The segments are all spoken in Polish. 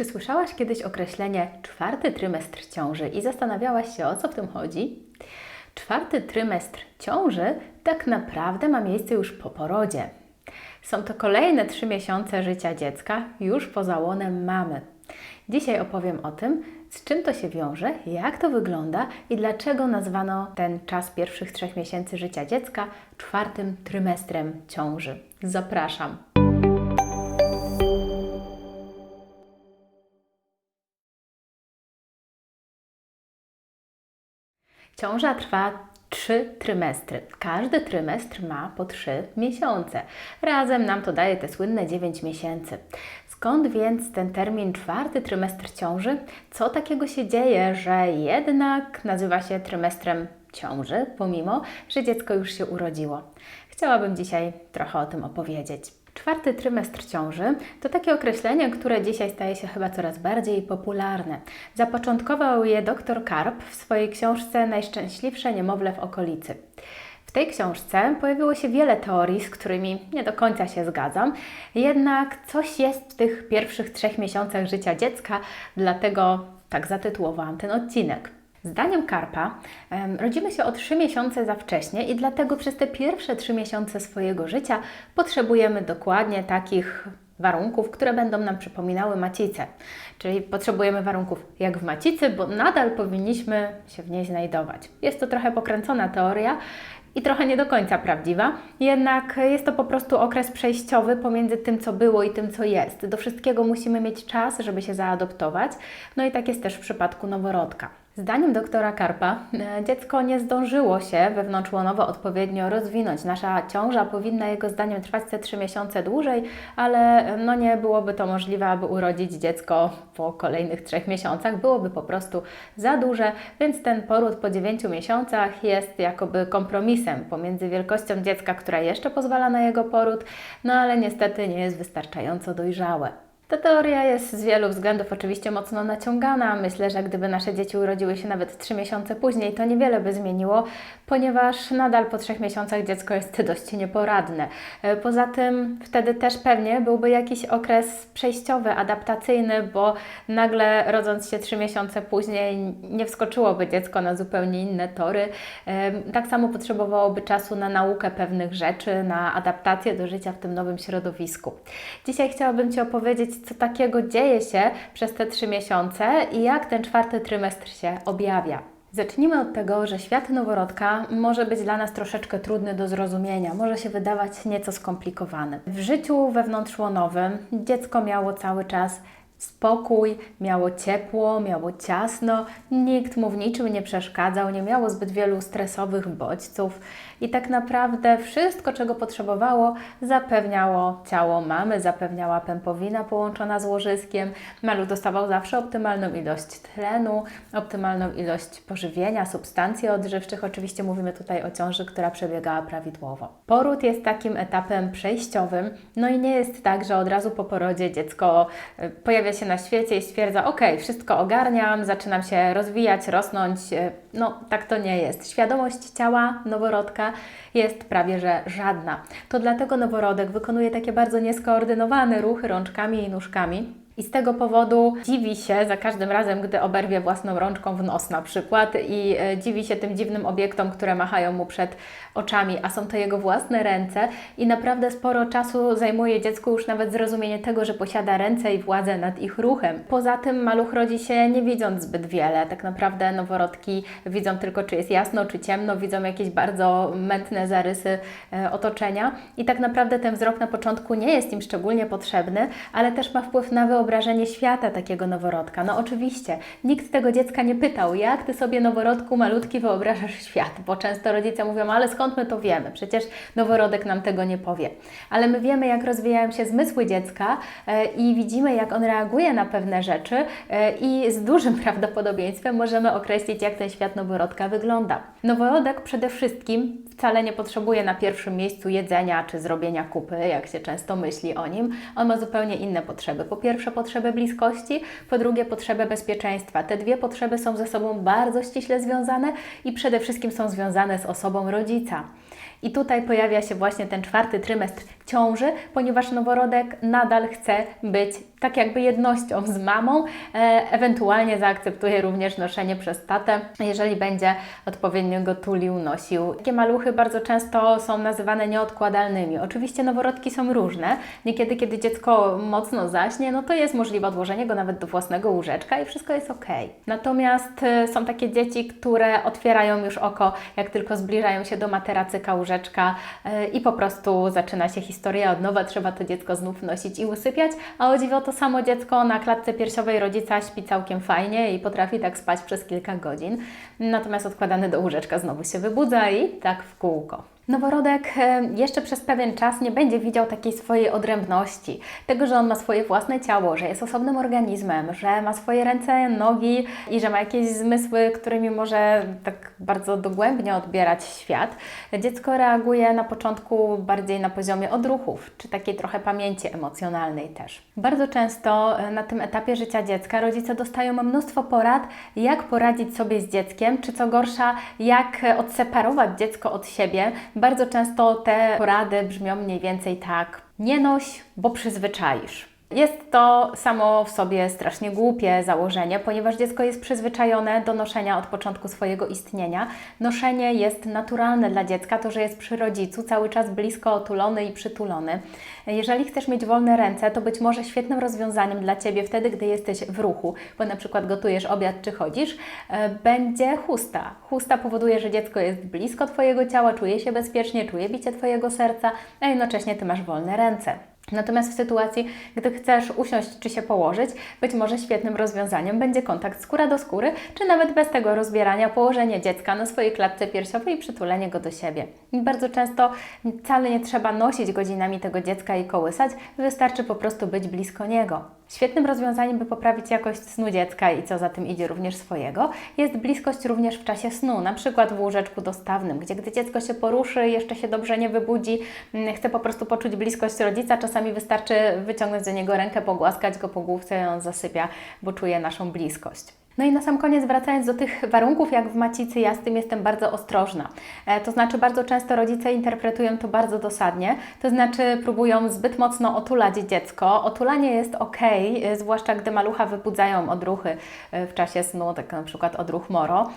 Czy słyszałaś kiedyś określenie czwarty trymestr ciąży i zastanawiałaś się, o co w tym chodzi? Czwarty trymestr ciąży tak naprawdę ma miejsce już po porodzie. Są to kolejne trzy miesiące życia dziecka już poza łonem mamy. Dzisiaj opowiem o tym, z czym to się wiąże, jak to wygląda i dlaczego nazwano ten czas pierwszych trzech miesięcy życia dziecka czwartym trymestrem ciąży. Zapraszam. Ciąża trwa trzy trymestry. Każdy trymestr ma po trzy miesiące. Razem nam to daje te słynne 9 miesięcy. Skąd więc ten termin czwarty trymestr ciąży? Co takiego się dzieje, że jednak nazywa się trymestrem ciąży, pomimo że dziecko już się urodziło? Chciałabym dzisiaj trochę o tym opowiedzieć. Czwarty trymestr ciąży to takie określenie, które dzisiaj staje się chyba coraz bardziej popularne. Zapoczątkował je dr Karp w swojej książce Najszczęśliwsze niemowlę w okolicy. W tej książce pojawiło się wiele teorii, z którymi nie do końca się zgadzam, jednak coś jest w tych pierwszych trzech miesiącach życia dziecka, dlatego tak zatytułowałam ten odcinek. Zdaniem Karpa rodzimy się o 3 miesiące za wcześnie i dlatego przez te pierwsze 3 miesiące swojego życia potrzebujemy dokładnie takich warunków, które będą nam przypominały macicę. Czyli potrzebujemy warunków jak w macicy, bo nadal powinniśmy się w niej znajdować. Jest to trochę pokręcona teoria i trochę nie do końca prawdziwa, jednak jest to po prostu okres przejściowy pomiędzy tym, co było i tym, co jest. Do wszystkiego musimy mieć czas, żeby się zaadoptować, no i tak jest też w przypadku noworodka. Zdaniem doktora Karpa, e, dziecko nie zdążyło się wewnątrzłonowo odpowiednio rozwinąć. Nasza ciąża powinna jego zdaniem trwać te 3 miesiące dłużej, ale e, no nie byłoby to możliwe, aby urodzić dziecko po kolejnych 3 miesiącach. Byłoby po prostu za duże, więc ten poród po 9 miesiącach jest jakoby kompromisem pomiędzy wielkością dziecka, która jeszcze pozwala na jego poród, no ale niestety nie jest wystarczająco dojrzałe. Ta teoria jest z wielu względów oczywiście mocno naciągana. Myślę, że gdyby nasze dzieci urodziły się nawet 3 miesiące później, to niewiele by zmieniło, ponieważ nadal po 3 miesiącach dziecko jest dość nieporadne. E, Poza tym wtedy też pewnie byłby jakiś okres przejściowy, adaptacyjny, bo nagle rodząc się 3 miesiące później nie wskoczyłoby dziecko na zupełnie inne tory. E, Tak samo potrzebowałoby czasu na naukę pewnych rzeczy, na adaptację do życia w tym nowym środowisku. Dzisiaj chciałabym Ci opowiedzieć, co takiego dzieje się przez te trzy miesiące i jak ten czwarty trymestr się objawia. Zacznijmy od tego, że świat noworodka może być dla nas troszeczkę trudny do zrozumienia, może się wydawać nieco skomplikowany. W życiu wewnątrzłonowym dziecko miało cały czas spokój, miało ciepło, miało ciasno, nikt mu w niczym nie przeszkadzał, nie miało zbyt wielu stresowych bodźców i tak naprawdę wszystko, czego potrzebowało, zapewniało ciało mamy, zapewniała pępowina połączona z łożyskiem. Maluch dostawał zawsze optymalną ilość tlenu, optymalną ilość pożywienia, substancji odżywczych. Oczywiście mówimy tutaj o ciąży, która przebiegała prawidłowo. Poród jest takim etapem przejściowym, no i nie jest tak, że od razu po porodzie dziecko e, pojawia się na świecie i stwierdza: OK, wszystko ogarniam, zaczynam się rozwijać, rosnąć. E, No, tak to nie jest. Świadomość ciała noworodka jest prawie że żadna. To dlatego noworodek wykonuje takie bardzo nieskoordynowane ruchy rączkami i nóżkami. I z tego powodu dziwi się za każdym razem, gdy oberwie własną rączką w nos na przykład i e, dziwi się tym dziwnym obiektom, które machają mu przed oczami, a są to jego własne ręce i naprawdę sporo czasu zajmuje dziecku już nawet zrozumienie tego, że posiada ręce i władzę nad ich ruchem. Poza tym maluch rodzi się nie widząc zbyt wiele. Tak naprawdę noworodki widzą tylko, czy jest jasno, czy ciemno, widzą jakieś bardzo mętne zarysy e, otoczenia i tak naprawdę ten wzrok na początku nie jest im szczególnie potrzebny, ale też ma wpływ na wyobrażenie świata takiego noworodka. No oczywiście, nikt tego dziecka nie pytał, jak Ty sobie noworodku malutki wyobrażasz świat, bo często rodzice mówią, ale skąd my to wiemy? Przecież noworodek nam tego nie powie. Ale my wiemy, jak rozwijają się zmysły dziecka e, i widzimy, jak on reaguje na pewne rzeczy e, i z dużym prawdopodobieństwem możemy określić, jak ten świat noworodka wygląda. Noworodek przede wszystkim wcale nie potrzebuje na pierwszym miejscu jedzenia czy zrobienia kupy, jak się często myśli o nim. On ma zupełnie inne potrzeby. Po pierwsze, potrzebę bliskości, po drugie, potrzebę bezpieczeństwa. Te dwie potrzeby są ze sobą bardzo ściśle związane i przede wszystkim są związane z osobą rodzica. I tutaj pojawia się właśnie ten czwarty trymestr ciąży, ponieważ noworodek nadal chce być tak jakby jednością z mamą, e, ewentualnie zaakceptuje również noszenie przez tatę, jeżeli będzie odpowiednio go tulił, nosił. Takie maluchy bardzo często są nazywane nieodkładalnymi. Oczywiście noworodki są różne. Niekiedy, kiedy dziecko mocno zaśnie, no to jest możliwe odłożenie go nawet do własnego łóżeczka i wszystko jest ok. Natomiast e, są takie dzieci, które otwierają już oko, jak tylko zbliżają się do materacyka, łóżeczka e, i po prostu zaczyna się historia od nowa, trzeba to dziecko znów nosić i usypiać, a o dziwo to samo dziecko na klatce piersiowej rodzica śpi całkiem fajnie i potrafi tak spać przez kilka godzin, natomiast odkładany do łóżeczka znowu się wybudza i tak w kółko. Noworodek e, jeszcze przez pewien czas nie będzie widział takiej swojej odrębności, tego, że on ma swoje własne ciało, że jest osobnym organizmem, że ma swoje ręce, nogi i że ma jakieś zmysły, którymi może tak bardzo dogłębnie odbierać świat. Dziecko reaguje na początku bardziej na poziomie odruchów, czy takiej trochę pamięci emocjonalnej też. Bardzo często e, na tym etapie życia dziecka rodzice dostają mnóstwo porad, jak poradzić sobie z dzieckiem, czy co gorsza, jak odseparować dziecko od siebie, bardzo często te porady brzmią mniej więcej tak: nie noś, bo przyzwyczaisz. Jest to samo w sobie strasznie głupie założenie, ponieważ dziecko jest przyzwyczajone do noszenia od początku swojego istnienia. Noszenie jest naturalne dla dziecka, to, że jest przy rodzicu, cały czas blisko otulony i przytulony. Jeżeli chcesz mieć wolne ręce, to być może świetnym rozwiązaniem dla Ciebie wtedy, gdy jesteś w ruchu, bo na przykład gotujesz obiad czy chodzisz, e, będzie chusta. Chusta powoduje, że dziecko jest blisko Twojego ciała, czuje się bezpiecznie, czuje bicie Twojego serca, a jednocześnie Ty masz wolne ręce. Natomiast w sytuacji, gdy chcesz usiąść czy się położyć, być może świetnym rozwiązaniem będzie kontakt skóra do skóry, czy nawet bez tego rozbierania położenie dziecka na swojej klatce piersiowej i przytulenie go do siebie. Bardzo często wcale nie trzeba nosić godzinami tego dziecka i kołysać, wystarczy po prostu być blisko niego. Świetnym rozwiązaniem, by poprawić jakość snu dziecka i co za tym idzie również swojego, jest bliskość również w czasie snu, na przykład w łóżeczku dostawnym, gdzie gdy dziecko się poruszy, jeszcze się dobrze nie wybudzi, mm, chce po prostu poczuć bliskość rodzica, czasami wystarczy wyciągnąć do niego rękę, pogłaskać go po główce i on zasypia, bo czuje naszą bliskość. No i na sam koniec, wracając do tych warunków, jak w macicy, ja z tym jestem bardzo ostrożna. E, to znaczy, bardzo często rodzice interpretują to bardzo dosadnie, to znaczy próbują zbyt mocno otulać dziecko. Otulanie jest ok, e, zwłaszcza gdy malucha wybudzają odruchy e, w czasie snu, tak na przykład odruch moro.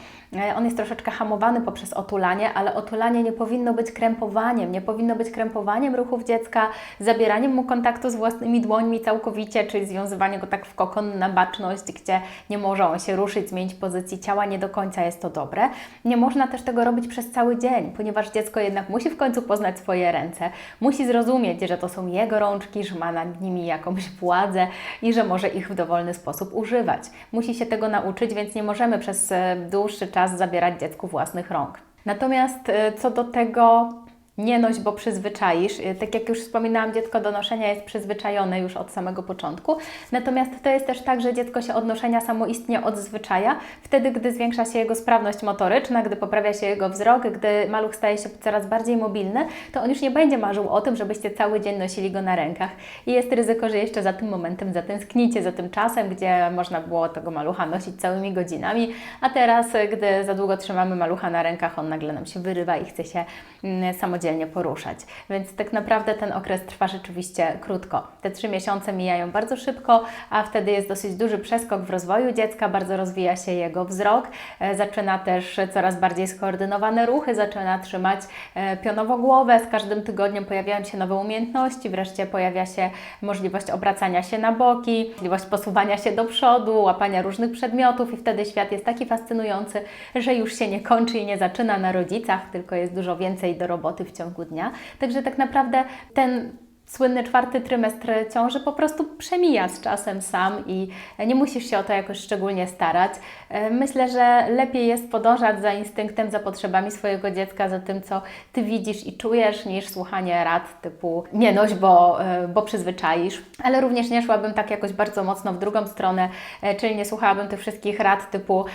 On jest troszeczkę hamowany poprzez otulanie, ale otulanie nie powinno być krępowaniem, nie powinno być krępowaniem ruchów dziecka, zabieraniem mu kontaktu z własnymi dłońmi całkowicie, czyli związywanie go tak w kokon na baczność, gdzie nie może on się ruszyć, zmienić pozycji ciała, nie do końca jest to dobre. Nie można też tego robić przez cały dzień, ponieważ dziecko jednak musi w końcu poznać swoje ręce, musi zrozumieć, że to są jego rączki, że ma nad nimi jakąś władzę i że może ich w dowolny sposób używać. Musi się tego nauczyć, więc nie możemy przez e, dłuższy czas zabierać dziecku własnych rąk. Natomiast e, co do tego, nie noś, bo przyzwyczaisz. Y, tak jak już wspominałam, dziecko do noszenia jest przyzwyczajone już od samego początku. Natomiast to jest też tak, że dziecko się od noszenia samoistnie odzwyczaja, wtedy, gdy zwiększa się jego sprawność motoryczna, gdy poprawia się jego wzrok, gdy maluch staje się coraz bardziej mobilny, to on już nie będzie marzył o tym, żebyście cały dzień nosili go na rękach. I jest ryzyko, że jeszcze za tym momentem zatęsknicie, za tym czasem, gdzie można było tego malucha nosić całymi godzinami, a teraz, gdy za długo trzymamy malucha na rękach, on nagle nam się wyrywa i chce się mm, samodzielnie samodzielnie poruszać. Więc tak naprawdę ten okres trwa rzeczywiście krótko. Te trzy miesiące mijają bardzo szybko, a wtedy jest dosyć duży przeskok w rozwoju dziecka, bardzo rozwija się jego wzrok, e, zaczyna też coraz bardziej skoordynowane ruchy, zaczyna trzymać e, pionowo głowę, z każdym tygodniem pojawiają się nowe umiejętności, wreszcie pojawia się możliwość obracania się na boki, możliwość posuwania się do przodu, łapania różnych przedmiotów i wtedy świat jest taki fascynujący, że już się nie kończy i nie zaczyna na rodzicach, tylko jest dużo więcej do roboty w w ciągu dnia. Także tak naprawdę ten słynny czwarty trymestr ciąży po prostu przemija z czasem sam i nie musisz się o to jakoś szczególnie starać. E, myślę, że lepiej jest podążać za instynktem, za potrzebami swojego dziecka, za tym, co Ty widzisz i czujesz, niż słuchanie rad typu nie noś, bo, e, bo przyzwyczaisz. Ale również nie szłabym tak jakoś bardzo mocno w drugą stronę, e, czyli nie słuchałabym tych wszystkich rad typu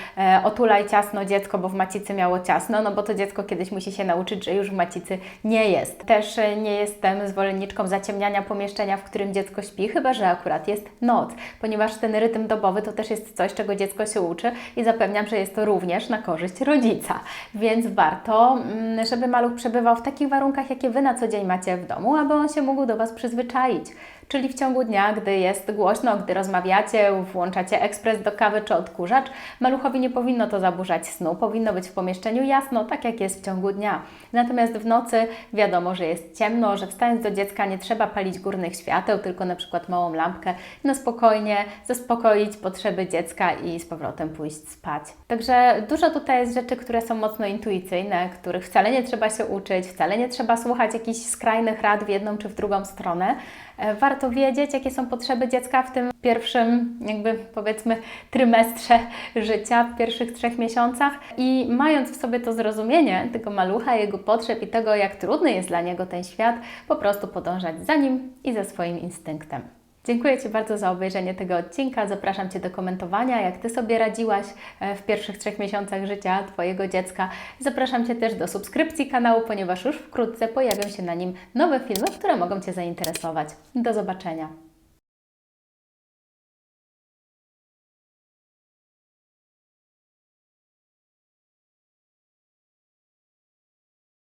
otulaj ciasno dziecko, bo w macicy miało ciasno, no bo to dziecko kiedyś musi się nauczyć, że już w macicy nie jest. Też nie jestem zwolenniczką zaciągnięcia zaciemniania pomieszczenia, w którym dziecko śpi, chyba że akurat jest noc, ponieważ ten rytm dobowy to też jest coś, czego dziecko się uczy i zapewniam, że jest to również na korzyść rodzica. Więc warto, mm, żeby maluch przebywał w takich warunkach, jakie Wy na co dzień macie w domu, aby on się mógł do Was przyzwyczaić. Czyli w ciągu dnia, gdy jest głośno, gdy rozmawiacie, włączacie ekspres do kawy czy odkurzacz, maluchowi nie powinno to zaburzać snu, powinno być w pomieszczeniu jasno, tak jak jest w ciągu dnia. Natomiast w nocy wiadomo, że jest ciemno, że wstając do dziecka nie trzeba palić górnych świateł, tylko na przykład małą lampkę, na spokojnie zaspokoić potrzeby dziecka i z powrotem pójść spać. Także dużo tutaj jest rzeczy, które są mocno intuicyjne, których wcale nie trzeba się uczyć, wcale nie trzeba słuchać jakichś skrajnych rad w jedną czy w drugą stronę. E, Warto wiedzieć, jakie są potrzeby dziecka w tym pierwszym, jakby powiedzmy, trymestrze życia, w pierwszych trzech miesiącach i mając w sobie to zrozumienie tego malucha, jego potrzeb i tego, jak trudny jest dla niego ten świat, po prostu podążać za nim i za swoim instynktem. Dziękuję Ci bardzo za obejrzenie tego odcinka. Zapraszam Cię do komentowania, jak Ty sobie radziłaś e, w pierwszych trzech miesiącach życia Twojego dziecka. Zapraszam Cię też do subskrypcji kanału, ponieważ już wkrótce pojawią się na nim nowe filmy, które mogą Cię zainteresować. Do zobaczenia.